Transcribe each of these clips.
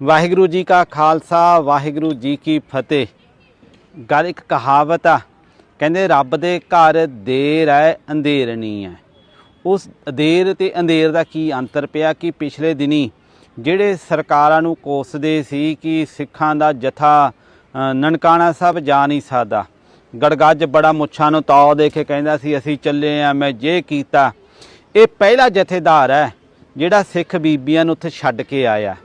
ਵਾਹਿਗੁਰੂ ਜੀ ਕਾ ਖਾਲਸਾ, ਵਾਹਿਗੁਰੂ ਜੀ ਕੀ ਫਤਿਹ। ਗੱਲ ਇੱਕ ਕਹਾਵਤ ਆ, ਕਹਿੰਦੇ ਰੱਬ ਦੇ ਘਰ ਦੇਰ ਹੈ ਅੰਧੇਰ ਨਹੀਂ ਹੈ ਉਸ ਦੇਰ ਤੇ ਅੰਧੇਰ ਦਾ ਕੀ ਅੰਤਰ ਪਿਆ ਕਿ ਪਿਛਲੇ ਦਿਨੀ ਜਿਹੜੇ ਸਰਕਾਰਾਂ ਨੂੰ ਕੋਸਦੇ ਸੀ ਕਿ ਸਿੱਖਾਂ ਦਾ ਜਥਾ ਨਨਕਾਣਾ ਸਾਹਿਬ ਜਾ ਨਹੀਂ ਸਕਦਾ। ਗੜਗੱਜ ਬੜਾ ਮੁੱਛਾਂ ਨੂੰ ਤੌ ਦੇ ਕੇ ਕਹਿੰਦਾ ਸੀ, ਅਸੀਂ ਚੱਲੇ ਆ, ਮੈਂ ਜੇ ਕੀਤਾ। ਇਹ ਪਹਿਲਾ ਜਥੇਦਾਰ ਹੈ ਜਿਹੜਾ ਸਿੱਖ ਬੀਬੀਆਂ ਨੂੰ ਉੱਥੇ ਛੱਡ ਕੇ ਆਇਆ।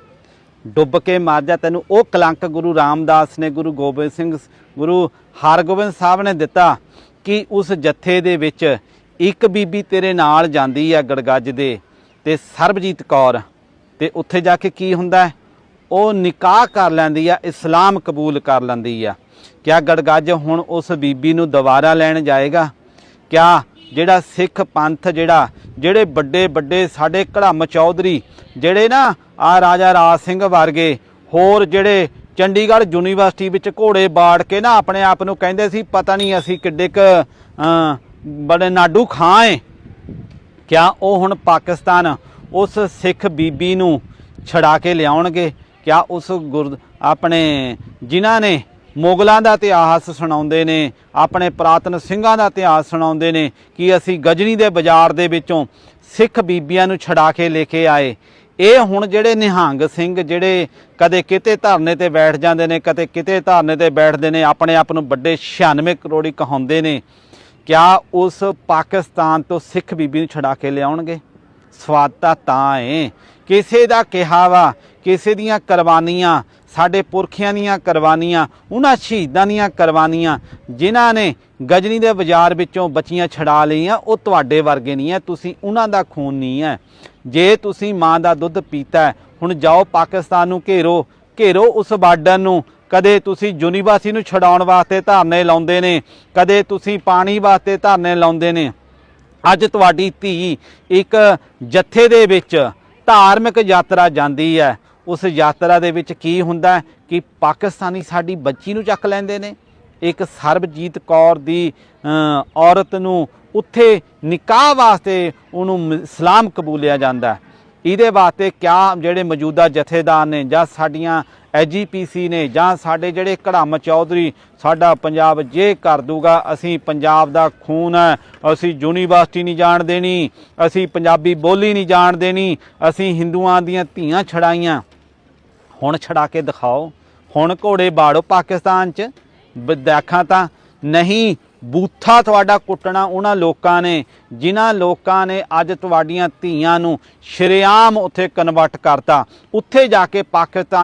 ਡੁੱਬ ਕੇ ਮਰ ਜਾ। ਤੈਨੂੰ ਉਹ ਕਲੰਕ ਗੁਰੂ ਰਾਮਦਾਸ ਨੇ, ਗੁਰੂ ਗੋਬਿੰਦ ਸਿੰਘ ਗੁਰੂ ਹਰਗੋਬਿੰਦ ਸਾਹਿਬ ਨੇ ਦਿੱਤਾ ਕਿ ਉਸ ਜੱਥੇ ਦੇ ਵਿੱਚ ਇੱਕ ਬੀਬੀ ਤੇਰੇ ਨਾਲ ਜਾਂਦੀ ਆ ਗੜਗੱਜ ਦੇ ਤੇ ਸਰਬਜੀਤ ਕੌਰ ਤੇ ਉੱਥੇ ਜਾ ਕੇ ਕੀ ਹੁੰਦਾ ਉਹ ਨਿਕਾਹ ਕਰ ਲੈਂਦੀ ਆ, ਇਸਲਾਮ ਕਬੂਲ ਕਰ ਲੈਂਦੀ ਆ। ਕਿਆ ਗੜਗੱਜ ਹੁਣ ਉਸ ਬੀਬੀ ਨੂੰ ਦੁਬਾਰਾ ਲੈਣ ਜਾਏਗਾ? ਕਿਆ ਜਿਹੜਾ ਸਿੱਖ ਪੰਥ ਜਿਹੜਾ, ਜਿਹੜੇ ਵੱਡੇ ਵੱਡੇ ਸਾਡੇ ਘੜਮ ਚੌਧਰੀ, ਜਿਹੜੇ ਨਾ ਆ ਰਾਜਾ ਰਾਜ ਸਿੰਘ ਵਰਗੇ, ਹੋਰ ਜਿਹੜੇ ਚੰਡੀਗੜ੍ਹ ਯੂਨੀਵਰਸਿਟੀ ਵਿੱਚ ਘੋੜੇ ਬਾੜ ਕੇ ਨਾ ਆਪਣੇ ਆਪ ਨੂੰ ਕਹਿੰਦੇ ਸੀ, ਪਤਾ ਨਹੀਂ ਅਸੀਂ ਕਿੱਡੇ ਕ ਬੜੇ ਨਾਡੂ ਖਾਂ ਏ। ਕਿਆ ਉਹ ਹੁਣ ਪਾਕਿਸਤਾਨ ਉਸ ਸਿੱਖ ਬੀਬੀ ਨੂੰ ਛੜਾ ਕੇ ਲਿਆਉਣਗੇ? ਕਿਆ ਉਸ ਗੁਰ, ਆਪਣੇ ਜਿਨ੍ਹਾਂ ਨੇ ਮੁਗਲਾਂ ਦਾ ਇਤਿਹਾਸ ਸੁਣਾਉਂਦੇ ਨੇ, ਆਪਣੇ ਪ੍ਰਾਤਨ ਸਿੰਘਾਂ ਦਾ ਇਤਿਹਾਸ ਸੁਣਾਉਂਦੇ ਨੇ ਕਿ ਅਸੀਂ ਗਜਨੀ ਦੇ ਬਾਜ਼ਾਰ ਦੇ ਵਿੱਚੋਂ ਸਿੱਖ ਬੀਬੀਆਂ ਨੂੰ ਛਡਾ ਕੇ ਲੈ ਕੇ ਆਏ। ਇਹ ਹੁਣ ਜਿਹੜੇ ਨਿਹੰਗ ਸਿੰਘ ਜਿਹੜੇ ਕਦੇ ਕਿਤੇ ਧਰਨੇ ਤੇ ਬੈਠ ਜਾਂਦੇ ਨੇ, ਕਦੇ ਕਿਤੇ ਧਰਨੇ ਤੇ ਬੈਠਦੇ ਨੇ, ਆਪਣੇ ਆਪ ਨੂੰ ਵੱਡੇ 96 ਕਰੋੜੀ ਕਹਾਉਂਦੇ ਨੇ, ਕਿਆ ਉਸ ਪਾਕਿਸਤਾਨ ਤੋਂ ਸਿੱਖ ਬੀਬੀ ਨੂੰ ਛਡਾ ਕੇ ਲਿਆਉਣਗੇ? ਸਵਾਦ ਤਾਂ ਤਾਂ ਏ। ਕਿਸੇ ਦਾ ਕਿਹਾ ਵਾ, ਕਿਸੇ ਦੀਆਂ ਕੁਰਬਾਨੀਆਂ ਸਾਡੇ ਪੁਰਖਿਆਂ ਦੀਆਂ ਕੁਰਬਾਨੀਆਂ, ਉਹਨਾਂ ਸ਼ਹੀਦਾਂ ਦੀਆਂ ਕੁਰਬਾਨੀਆਂ, ਜਿਨ੍ਹਾਂ ਨੇ ਗਜਨੀ ਦੇ ਬਾਜ਼ਾਰ ਵਿੱਚੋਂ ਬੱਚੀਆਂ ਛਡਾ ਲਈਆਂ, ਉਹ ਤੁਹਾਡੇ ਵਰਗੇ ਨਹੀਂ ਹੈ ਤੁਸੀਂ ਉਹਨਾਂ ਦਾ ਖੂਨ ਨਹੀਂ ਹੈ ਜੇ ਤੁਸੀਂ ਮਾਂ ਦਾ ਦੁੱਧ ਪੀਤਾ ਹੁਣ ਜਾਓ ਪਾਕਿਸਤਾਨ ਨੂੰ ਘੇਰੋ ਘੇਰੋ ਉਸ ਬਾਰਡਰ ਨੂੰ। ਕਦੇ ਤੁਸੀਂ ਯੂਨੀਵਰਸਿਟੀ ਨੂੰ ਛਡਾਉਣ ਵਾਸਤੇ ਧਰਨੇ ਲਾਉਂਦੇ ਨੇ, ਕਦੇ ਤੁਸੀਂ ਪਾਣੀ ਵਾਸਤੇ ਧਰਨੇ ਲਾਉਂਦੇ ਨੇ। ਅੱਜ ਤੁਹਾਡੀ ਧੀ ਇੱਕ ਜੱਥੇ ਦੇ ਵਿੱਚ ਧਾਰਮਿਕ ਯਾਤਰਾ ਜਾਂਦੀ ਹੈ ਉਸ ਯਾਤਰਾ ਦੇ ਵਿੱਚ ਕੀ ਹੁੰਦਾ ਕਿ ਪਾਕਿਸਤਾਨੀ ਸਾਡੀ ਬੱਚੀ ਨੂੰ ਚੱਕ ਲੈਂਦੇ ਨੇ। ਇੱਕ ਸਰਬਜੀਤ ਕੌਰ ਦੀ ਔਰਤ ਨੂੰ ਉੱਥੇ ਨਿਕਾਹ ਵਾਸਤੇ ਉਹਨੂੰ ਇਸਲਾਮ ਕਬੂਲਿਆ ਜਾਂਦਾ ਇਹਦੇ ਵਾਸਤੇ ਕਿਆ ਜਿਹੜੇ ਮੌਜੂਦਾ ਜਥੇਦਾਰ ਨੇ ਜਾਂ ਸਾਡੀਆਂ ਐਜੀਪੀਸੀ ਨੇ ਜਾਂ ਸਾਡੇ ਜਿਹੜੇ ਘੜਮ ਚੌਧਰੀ, ਸਾਡਾ ਪੰਜਾਬ ਜੇ ਕਰ ਦੂਗਾ, ਅਸੀਂ ਪੰਜਾਬ ਦਾ ਖੂਨ ਹੈ, ਅਸੀਂ ਯੂਨੀਵਰਸਿਟੀ ਨਹੀਂ ਜਾਣ ਦੇਣੀ, ਅਸੀਂ ਪੰਜਾਬੀ ਬੋਲੀ ਨਹੀਂ ਜਾਣ ਦੇਣੀ, ਅਸੀਂ ਹਿੰਦੂਆਂ ਦੀਆਂ ਧੀਆਂ ਛੜਾਈਆਂ। ਹੁਣ ਛੜਾ ਕੇ ਦਿਖਾਓ। ਹੁਣ ਘੋੜੇ ਬਾੜੋ ਪਾਕਿਸਤਾਨ 'ਚ। ਬ- ਤਾਂ ਨਹੀਂ, ਬੂਥਾ ਤੁਹਾਡਾ ਕੁੱਟਣਾ ਉਹਨਾਂ ਲੋਕਾਂ ਨੇ, ਜਿਨ੍ਹਾਂ ਲੋਕਾਂ ਨੇ ਅੱਜ ਤੁਹਾਡੀਆਂ ਧੀਆਂ ਨੂੰ ਸ਼ਰੇਆਮ ਉੱਥੇ ਕਨਵਰਟ ਕਰਤਾ। ਉੱਥੇ ਜਾ ਕੇ ਪਾਕਿਸਤਾਨ